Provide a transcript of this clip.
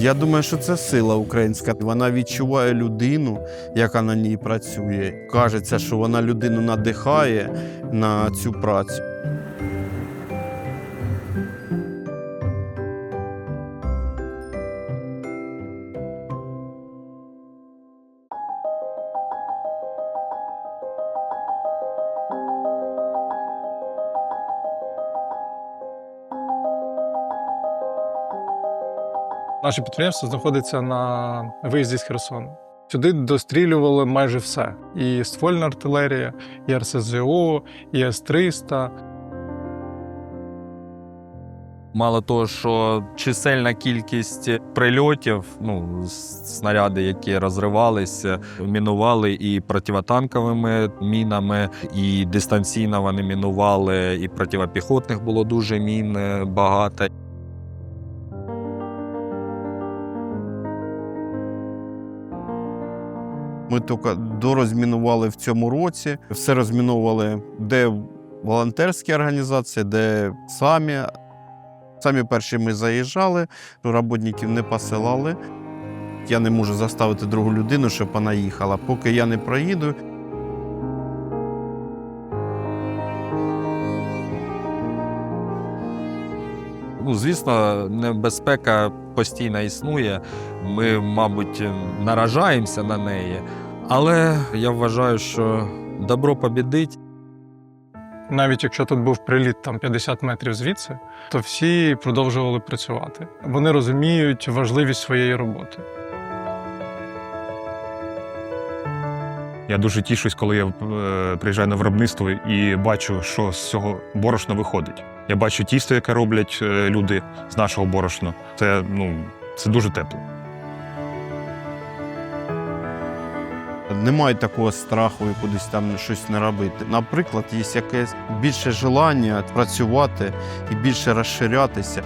Я думаю, що це сила українська. Вона відчуває людину, яка на ній працює. Кажеться, що вона людину надихає на цю працю. Наше підприємство знаходиться на виїзді з Херсону. Сюди дострілювали майже все: і ствольна артилерія, і РСЗО, і С-300. Мало того, що чисельна кількість прильотів, ну снаряди, які розривалися, мінували і противотанковими мінами, і дистанційно вони мінували, і противопіхотних було дуже мін е, багато. Ми тільки дорозмінували в цьому році. Все розміновували, де волонтерські організації, де самі. Самі перші ми заїжджали, роботників не посилали. Я не можу заставити другу людину, щоб вона їхала. Поки я не проїду, Ну, звісно, небезпека постійно існує. Ми, мабуть, наражаємося на неї, але я вважаю, що добро побідить. Навіть якщо тут був приліт там 50 метрів звідси, то всі продовжували працювати. Вони розуміють важливість своєї роботи. Я дуже тішусь, коли я е, приїжджаю на виробництво і бачу, що з цього борошна виходить. Я бачу тісто, яке роблять е, люди з нашого борошна. Це, ну, це дуже тепло. немає такого страху кудись там щось не робити. Наприклад, є якесь більше желання працювати і більше розширятися.